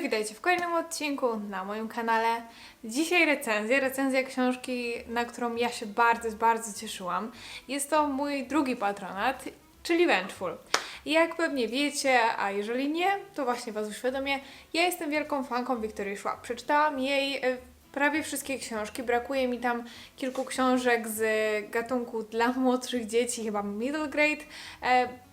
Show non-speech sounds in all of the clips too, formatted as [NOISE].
Witajcie w kolejnym odcinku na moim kanale. Dzisiaj recenzja, recenzja książki, na którą ja się bardzo, bardzo cieszyłam. Jest to mój drugi patronat, czyli Vengeful. Jak pewnie wiecie, a jeżeli nie, to właśnie Was uświadomię, ja jestem wielką fanką Wiktorii Schwab. Przeczytałam jej e, prawie wszystkie książki, brakuje mi tam kilku książek z gatunku dla młodszych dzieci, chyba middle grade.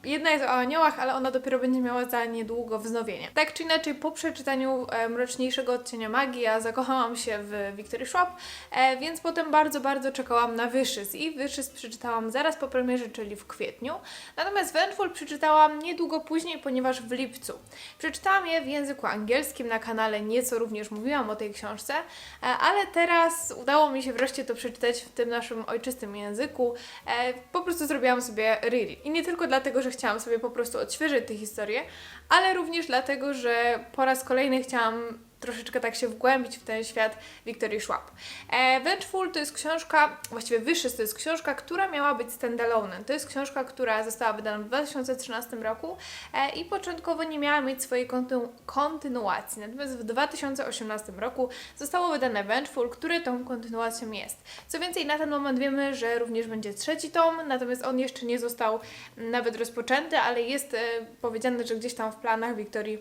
Jedna jest o aniołach, ale ona dopiero będzie miała za niedługo wznowienie. Tak czy inaczej, po przeczytaniu e, Mroczniejszego Odcienia Magii, ja zakochałam się w Wiktorii Schwab, e, więc potem bardzo, bardzo czekałam na Wyszys i Wyszys przeczytałam zaraz po premierze, czyli w kwietniu. Natomiast Vengeful przeczytałam niedługo później, ponieważ w lipcu. Przeczytałam je w języku angielskim na kanale, nieco również mówiłam o tej książce, e, ale teraz udało mi się wreszcie to przeczytać w tym naszym ojczystym języku. E, Po prostu zrobiłam sobie reread. I nie tylko dlatego, że chciałam sobie po prostu odświeżyć tę historię, ale również dlatego, że po raz kolejny chciałam troszeczkę tak się wgłębić w ten świat Wiktorii Schwab. E, Vengeful to jest książka, właściwie Wyższy to jest książka, która miała być standalone. To jest książka, która została wydana w 2013 roku e, i początkowo nie miała mieć swojej kontynu- kontynuacji. Natomiast w 2018 roku zostało wydane Vengeful, który tą kontynuacją jest. Co więcej, na ten moment wiemy, że również będzie trzeci tom, natomiast on jeszcze nie został nawet rozpoczęty, ale jest e, powiedziane, że gdzieś tam w planach Wiktorii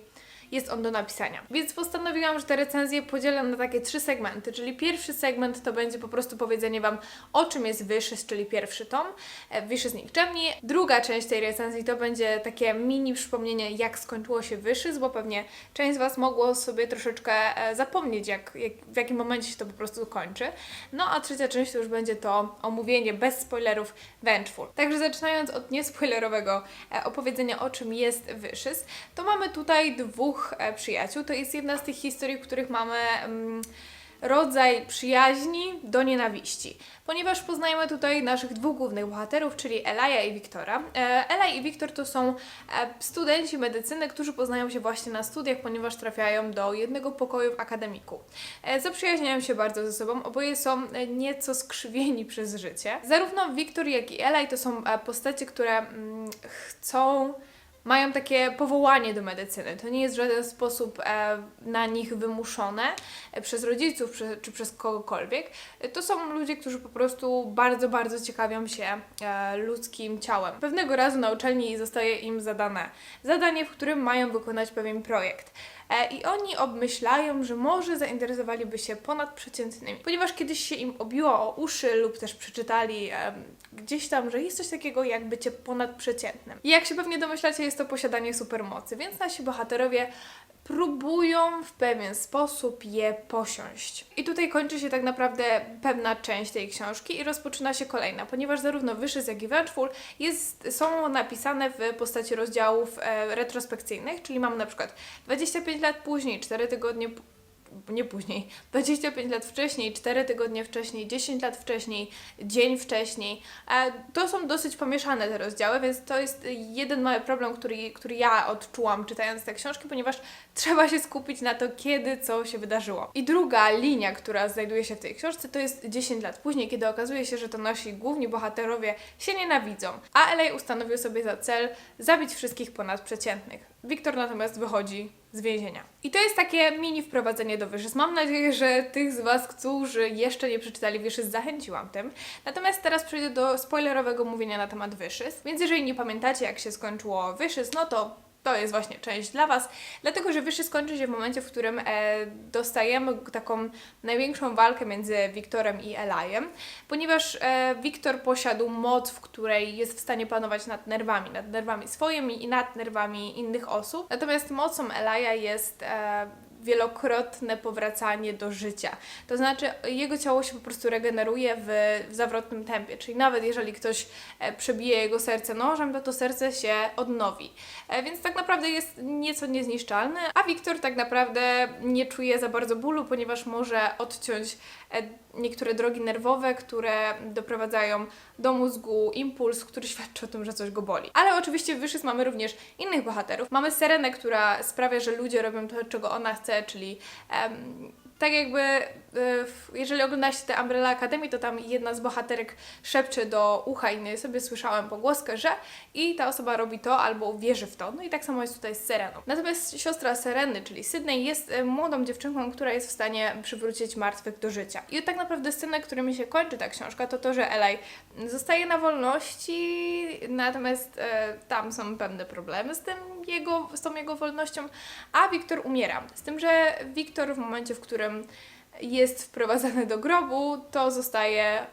jest on do napisania. Więc postanowiłam, że te recenzje podzielę na takie trzy segmenty, czyli pierwszy segment to będzie po prostu powiedzenie Wam, o czym jest Wyszys, czyli pierwszy tom, e, Wyszys Nikczemni. Druga część tej recenzji to będzie takie mini przypomnienie, jak skończyło się Wyszys, bo pewnie część z Was mogło sobie troszeczkę e, zapomnieć, jak, jak, w jakim momencie się to po prostu kończy. No a trzecia część to już będzie to omówienie bez spoilerów Vengeful. Także zaczynając od niespoilerowego e, opowiedzenia, o czym jest Wyszys, to mamy tutaj dwóch e, przyjaciół. To jest jedna z tych historii, w których mamy mm, rodzaj przyjaźni do nienawiści. Ponieważ poznajemy tutaj naszych dwóch głównych bohaterów, czyli Elaja i Wiktora. E, Elaj i Wiktor to są e, studenci medycyny, którzy poznają się właśnie na studiach, ponieważ trafiają do jednego pokoju w akademiku. Zaprzyjaźniają się bardzo ze sobą, oboje są nieco skrzywieni [LAUGHS] przez życie. Zarówno Wiktor, jak i Elaj to są postacie, które mm, chcą mają takie powołanie do medycyny. To nie jest w żaden sposób e, na nich wymuszone e, przez rodziców czy, przez kogokolwiek. E, to są ludzie, którzy po prostu bardzo, bardzo ciekawią się ludzkim ciałem. Pewnego razu na uczelni zostaje im zadane zadanie, w którym mają wykonać pewien projekt. E, I oni obmyślają, że może zainteresowaliby się ponadprzeciętnymi, ponieważ kiedyś się im obiło o uszy lub też przeczytali gdzieś tam, że jest coś takiego jak bycie ponadprzeciętnym. I jak się pewnie domyślacie, jest to posiadanie supermocy, więc nasi bohaterowie próbują w pewien sposób je posiąść. I tutaj kończy się tak naprawdę pewna część tej książki i rozpoczyna się kolejna, ponieważ zarówno Wyszys, jak i Vengeful jest, są napisane w postaci rozdziałów e, retrospekcyjnych, czyli mamy na przykład 25 lat później, 4 tygodnie nie później, 25 lat wcześniej, 4 tygodnie wcześniej, 10 lat wcześniej, dzień wcześniej. E, To są dosyć pomieszane te rozdziały, więc to jest jeden mały problem, który, który ja odczułam czytając te książki, ponieważ trzeba się skupić na to, kiedy co się wydarzyło. I druga linia, która znajduje się w tej książce, to jest 10 lat później, kiedy okazuje się, że to nasi główni bohaterowie się nienawidzą, a LA ustanowił sobie za cel zabić wszystkich ponadprzeciętnych. Wiktor natomiast wychodzi z więzienia. I to jest takie mini wprowadzenie do Wyszys. Mam nadzieję, że tych z Was, którzy jeszcze nie przeczytali Wyszys, zachęciłam tym. Natomiast teraz przejdę do spoilerowego mówienia na temat Wyszys. Więc jeżeli nie pamiętacie, jak się skończyło Wyszys, no to to jest właśnie część dla Was, dlatego że Wyższy skończy się w momencie, w którym e, dostajemy taką największą walkę między Wiktorem i Elajem, ponieważ e, Wiktor posiadł moc, w której jest w stanie panować nad nerwami, nad nerwami swoimi i nad nerwami innych osób, natomiast mocą Elaja jest e, wielokrotne powracanie do życia. To znaczy, jego ciało się po prostu regeneruje w, w zawrotnym tempie, czyli nawet jeżeli ktoś e, przebije jego serce nożem, to to serce się odnowi. E, więc tak naprawdę jest nieco niezniszczalny, a Wiktor tak naprawdę nie czuje za bardzo bólu, ponieważ może odciąć e, niektóre drogi nerwowe, które doprowadzają do mózgu impuls, który świadczy o tym, że coś go boli. Ale oczywiście w mamy również innych bohaterów. Mamy Serenę, która sprawia, że ludzie robią to, czego ona chce, czyli em, tak jakby, w- jeżeli oglądacie tę Umbrella Academy, to tam jedna z bohaterek szepcze do ucha innej sobie, słyszałem pogłoskę, że i ta osoba robi to albo wierzy w to. No i tak samo jest tutaj z Sereną. Natomiast siostra Sereny, czyli Sydney, jest e, młodą dziewczynką, która jest w stanie przywrócić martwych do życia. I tak naprawdę scena, którymi się kończy ta książka, to to, że Eli zostaje na wolności, natomiast e, tam są pewne problemy z tym jego, z tą jego wolnością, a Wiktor umiera. Z tym, że Wiktor w momencie, w którym jest wprowadzany do grobu, to zostaje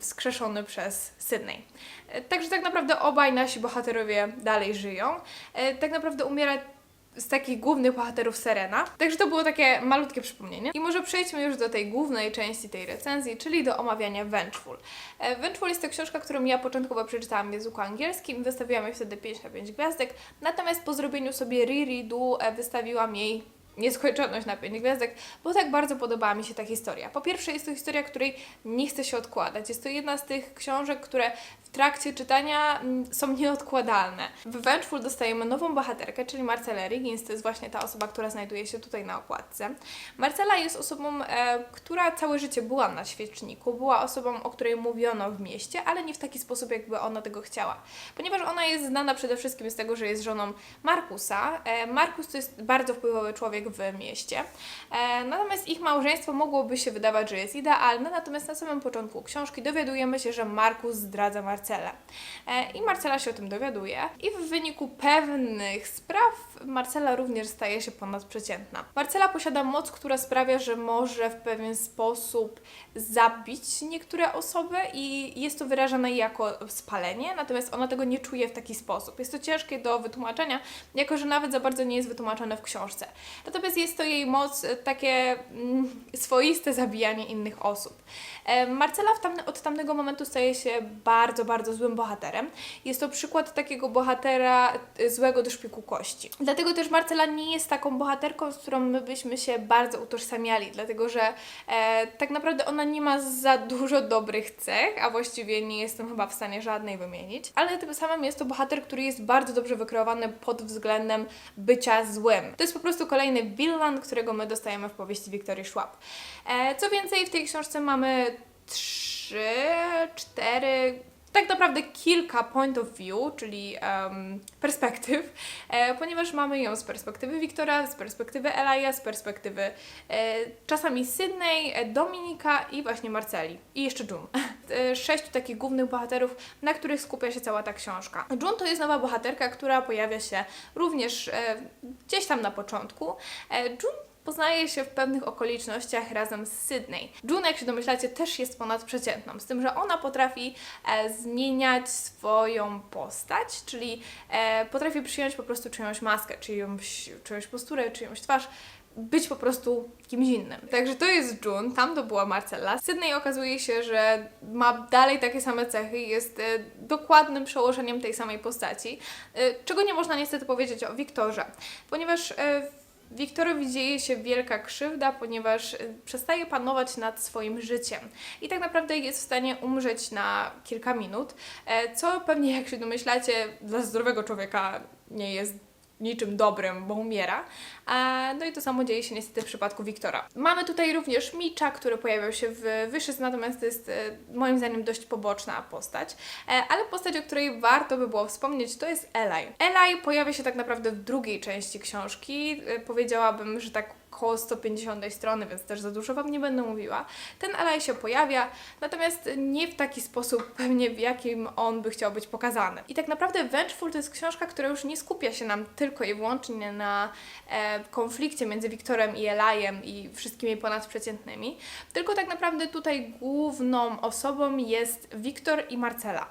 wskrzeszony przez Sydney. E, Także tak naprawdę obaj nasi bohaterowie dalej żyją. E, Tak naprawdę umiera z takich głównych bohaterów Serena. Także to było takie malutkie przypomnienie. I może przejdźmy już do tej głównej części tej recenzji, czyli do omawiania Vengeful. E, Vengeful jest to książka, którą ja początkowo przeczytałam w języku angielskim, wystawiłam jej wtedy 5 na 5 gwiazdek, natomiast po zrobieniu sobie rereadu wystawiłam jej nieskończoność na 5 gwiazdek, bo tak bardzo podobała mi się ta historia. Po pierwsze jest to historia, której nie chce się odkładać. Jest to jedna z tych książek, które trakcie czytania mm, są nieodkładalne. W Vengeful dostajemy nową bohaterkę, czyli Marcelę Riggins, to jest właśnie ta osoba, która znajduje się tutaj na okładce. Marcela jest osobą, e, która całe życie była na świeczniku, była osobą, o której mówiono w mieście, ale nie w taki sposób, jakby ona tego chciała. Ponieważ ona jest znana przede wszystkim z tego, że jest żoną Markusa. E, Markus to jest bardzo wpływowy człowiek w mieście. E, natomiast ich małżeństwo mogłoby się wydawać, że jest idealne, natomiast na samym początku książki dowiadujemy się, że Markus zdradza Marcelę. E, I Marcela się o tym dowiaduje. I w wyniku pewnych spraw Marcela również staje się ponadprzeciętna. Marcela posiada moc, która sprawia, że może w pewien sposób zabić niektóre osoby i jest to wyrażane jako spalenie, natomiast ona tego nie czuje w taki sposób. Jest to ciężkie do wytłumaczenia, jako że nawet za bardzo nie jest wytłumaczone w książce. Natomiast jest to jej moc, e, takie mm, swoiste zabijanie innych osób. E, Marcela w tamne, od tamtego momentu staje się bardzo, bardzo złym bohaterem. Jest to przykład takiego bohatera e, złego do szpiku kości. Dlatego też Marcela nie jest taką bohaterką, z którą my byśmy się bardzo utożsamiali, dlatego że e, tak naprawdę ona nie ma za dużo dobrych cech, a właściwie nie jestem chyba w stanie żadnej wymienić, ale tym samym jest to bohater, który jest bardzo dobrze wykreowany pod względem bycia złym. To jest po prostu kolejny villain, którego my dostajemy w powieści Wiktorii Schwab. E, co więcej, w tej książce mamy trzy, cztery, tak naprawdę kilka point of view, czyli em, perspektyw, e, ponieważ mamy ją z perspektywy Wiktora, z perspektywy Elaja, z perspektywy e, czasami Sydney, e, Dominika i właśnie Marceli. I jeszcze June. [LAUGHS] E, Sześciu takich głównych bohaterów, na których skupia się cała ta książka. June to jest nowa bohaterka, która pojawia się również e, gdzieś tam na początku. E, June poznaje się w pewnych okolicznościach razem z Sydney. June, jak się domyślacie, też jest ponadprzeciętną, z tym, że ona potrafi e, zmieniać swoją postać, czyli e, potrafi przyjąć po prostu czyjąś maskę, czyjąś, czyjąś posturę, czyjąś twarz, być po prostu kimś innym. Także to jest June, tam to była Marcella. Sydney okazuje się, że ma dalej takie same cechy, jest e, dokładnym przełożeniem tej samej postaci, e, czego nie można niestety powiedzieć o Wiktorze, ponieważ e, Wiktorowi dzieje się wielka krzywda, ponieważ y, przestaje panować nad swoim życiem. I tak naprawdę jest w stanie umrzeć na kilka minut, e, co pewnie, jak się domyślacie, dla zdrowego człowieka nie jest niczym dobrym, bo umiera. No i to samo dzieje się niestety w przypadku Wiktora. Mamy tutaj również Micza, który pojawiał się w Wyszyc, natomiast to jest e, moim zdaniem dość poboczna postać. E, ale postać, o której warto by było wspomnieć, to jest Eli. Eli pojawia się tak naprawdę w drugiej części książki. E, powiedziałabym, że tak około 150 strony, więc też za dużo Wam nie będę mówiła. Ten Eli się pojawia, natomiast nie w taki sposób [LAUGHS] pewnie, w jakim on by chciał być pokazany. I tak naprawdę Vengeful to jest książka, która już nie skupia się nam tylko i wyłącznie na e, konflikcie między Wiktorem i Elajem i wszystkimi ponadprzeciętnymi, tylko tak naprawdę tutaj główną osobą jest Wiktor i Marcela.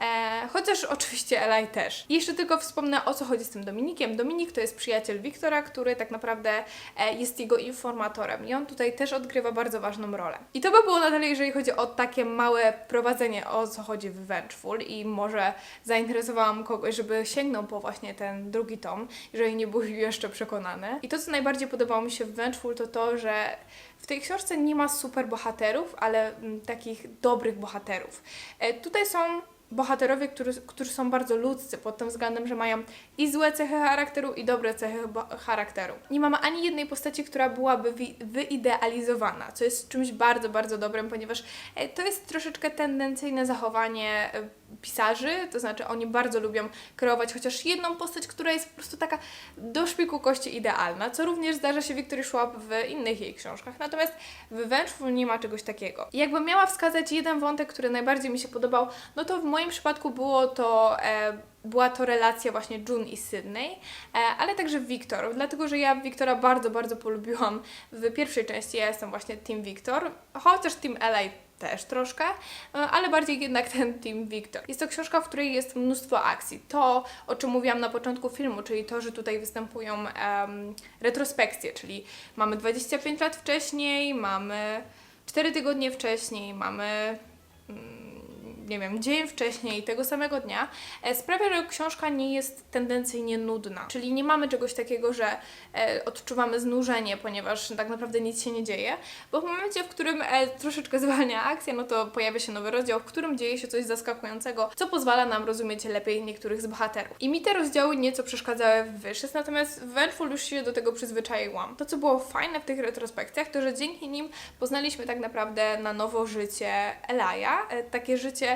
E, chociaż [LAUGHS] oczywiście Elaj też. Jeszcze tylko wspomnę o co chodzi z tym Dominikiem. Dominik to jest przyjaciel Wiktora, który tak naprawdę e, jest jego informatorem i on tutaj też odgrywa bardzo ważną rolę. I to by było na tyle, jeżeli chodzi o takie małe prowadzenie o co chodzi w Vengeful i może zainteresowałam kogoś, żeby sięgnął po właśnie ten drugi tom, jeżeli nie był [LAUGHS] jeszcze przekonany. I to, co najbardziej podobało mi się w Vengeful, to to, że w tej książce nie ma super bohaterów, ale mm, takich dobrych bohaterów. E, tutaj są bohaterowie, którzy, którzy są bardzo ludzcy pod tym względem, że mają i złe cechy charakteru, i dobre cechy charakteru. Nie mamy ani jednej postaci, która byłaby wyidealizowana, co jest czymś bardzo, bardzo dobrym, ponieważ e, to jest troszeczkę tendencyjne zachowanie e, pisarzy, to znaczy oni bardzo lubią kreować chociaż jedną postać, która jest po prostu taka do szpiku kości idealna, co również zdarza się Wiktorii Schwab w innych jej książkach. Natomiast w Vengeful nie ma czegoś takiego. Jakbym miała wskazać jeden wątek, który najbardziej mi się podobał, no to w moim przypadku było to e, była to relacja właśnie June i Sydney, e, ale także Wiktor, dlatego że ja Wiktora bardzo, bardzo polubiłam w pierwszej części. Ja jestem właśnie Team Wiktor, chociaż Team LA też troszkę, e, ale bardziej jednak ten Team Victor. Jest to książka, w której jest mnóstwo akcji. To, o czym mówiłam na początku filmu, czyli to, że tutaj występują em, retrospekcje, czyli mamy 25 lat wcześniej, mamy 4 tygodnie wcześniej, mamy mm, nie wiem, dzień wcześniej, tego samego dnia, e, sprawia, że książka nie jest tendencyjnie nudna. Czyli nie mamy czegoś takiego, że e, odczuwamy znużenie, ponieważ tak naprawdę nic się nie dzieje, bo w momencie, w którym e, troszeczkę [LAUGHS] zwalnia akcja, no to pojawia się nowy rozdział, w którym dzieje się coś zaskakującego, co pozwala nam rozumieć lepiej niektórych z bohaterów. I mi te rozdziały nieco przeszkadzały w Wishes, natomiast w Vengeful już się do tego przyzwyczaiłam. To, co było fajne w tych retrospekcjach, to, że dzięki nim poznaliśmy tak naprawdę na nowo życie Elaja, takie życie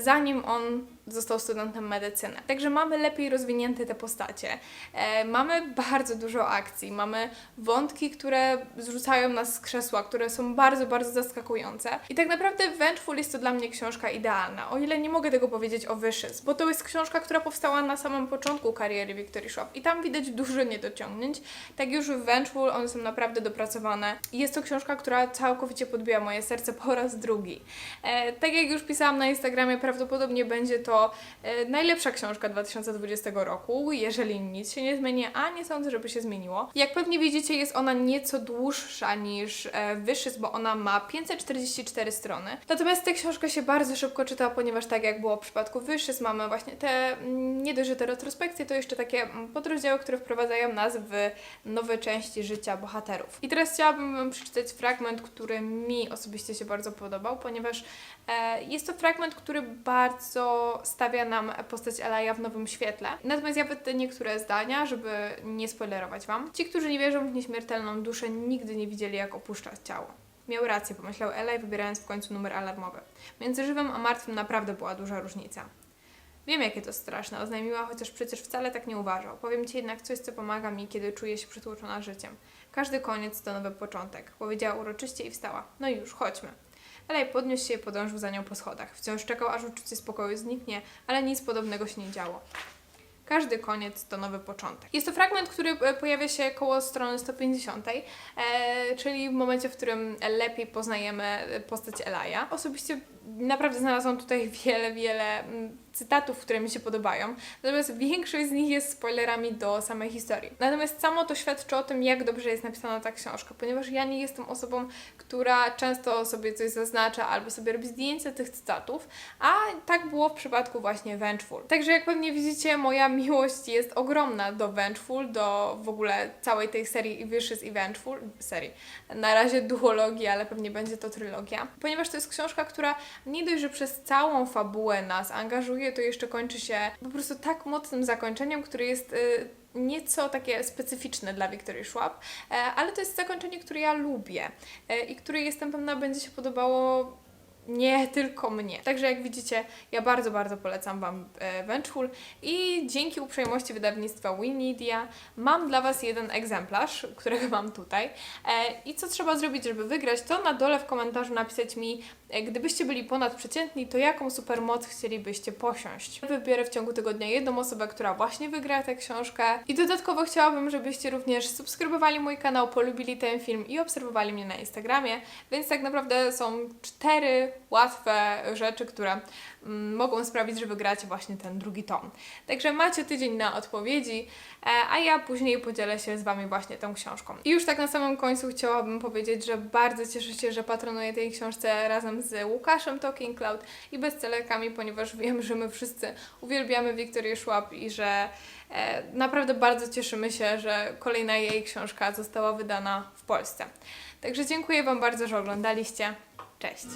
zanim on został studentem medycyny. Także mamy lepiej rozwinięte te postacie. E, mamy bardzo dużo akcji, mamy wątki, które zrzucają nas z krzesła, które są bardzo, bardzo zaskakujące. I tak naprawdę Vengeful jest to dla mnie książka idealna, o ile nie mogę tego powiedzieć o Wishes, bo to jest książka, która powstała na samym początku kariery Victory Schwab i tam widać dużo niedociągnięć. Tak już w Vengeful one są naprawdę dopracowane. Jest to książka, która całkowicie podbiła moje serce po raz drugi. E, tak jak już pisałam na Instagramie, prawdopodobnie będzie to e, najlepsza książka 2020 roku, jeżeli nic się nie zmieni, a nie sądzę, żeby się zmieniło. Jak pewnie widzicie, jest ona nieco dłuższa niż e, Wyszys, bo ona ma 544 strony. Natomiast tę książkę się bardzo szybko czyta, ponieważ tak jak było w przypadku Wyszys, mamy właśnie te, mm, nie dość, że te retrospekcje, to jeszcze takie mm, podrozdziały, które wprowadzają nas w nowe części życia bohaterów. I teraz chciałabym Wam przeczytać fragment, który mi osobiście się bardzo podobał, ponieważ e, jest to fragment, który bardzo stawia nam postać Elaja w nowym świetle. Natomiast ja wytnę niektóre zdania, żeby nie spoilerować Wam. Ci, którzy nie wierzą w nieśmiertelną duszę, nigdy nie widzieli, jak opuszcza ciało. Miał rację, pomyślał Elaj, wybierając w końcu numer alarmowy. Między żywym a martwym naprawdę była duża różnica. Wiem, jakie to straszne, oznajmiła, chociaż przecież wcale tak nie uważał. Powiem Ci jednak coś, co pomaga mi, kiedy czuję się przytłoczona życiem. Każdy koniec to nowy początek, powiedziała uroczyście i wstała. No już, chodźmy. Elej podniósł się i podążył za nią po schodach. Wciąż czekał, aż uczucie spokoju zniknie, ale nic podobnego się nie działo. Każdy koniec to nowy początek. Jest to fragment, który e, pojawia się koło strony 150, e, czyli w momencie, w którym lepiej poznajemy e, postać Elaja. Osobiście naprawdę znalazłam tutaj [LAUGHS] wiele, wiele mm, cytatów, które mi się podobają, natomiast większość z nich jest spoilerami do samej historii. Natomiast samo to świadczy o tym, jak dobrze jest napisana ta książka, ponieważ ja nie jestem osobą, która często sobie coś zaznacza albo sobie robi zdjęcia tych cytatów, a tak było w przypadku właśnie Vengeful. Także jak pewnie widzicie, moja miłość jest ogromna do Vengeful, do w ogóle całej tej serii Wishes i Vengeful, serii, na razie duologii, ale pewnie będzie to trylogia, ponieważ to jest książka, która nie dość, że przez całą fabułę nas angażuje, to jeszcze kończy się po prostu tak mocnym zakończeniem, które jest y, nieco takie specyficzne dla Wiktorii Schwab, e, ale to jest zakończenie, które ja lubię e, i które jestem pewna będzie się podobało nie tylko mnie. Także jak widzicie, ja bardzo, bardzo polecam Wam e, Vengeful i dzięki uprzejmości wydawnictwa Wimedia mam dla Was jeden egzemplarz, którego mam tutaj. I co trzeba zrobić, żeby wygrać, to na dole w komentarzu napisać mi, gdybyście byli ponadprzeciętni, to jaką supermoc chcielibyście posiąść. Wybiorę w ciągu tygodnia jedną osobę, która właśnie wygra tę książkę i dodatkowo chciałabym, żebyście również subskrybowali mój kanał, polubili ten film i obserwowali mnie na Instagramie, więc tak naprawdę są cztery łatwe rzeczy, które mm, mogą sprawić, że wygracie właśnie ten drugi tom. Także macie tydzień na odpowiedzi, e, a ja później podzielę się z Wami właśnie tą książką. I już tak na samym końcu chciałabym powiedzieć, że bardzo cieszę się, że patronuję tej książce razem z Łukaszem Talking Cloud i bestsellerkami, ponieważ wiem, że my wszyscy uwielbiamy Wiktorię Szłap i że e, naprawdę bardzo cieszymy się, że kolejna jej książka została wydana w Polsce. Także dziękuję Wam bardzo, że oglądaliście. Cześć!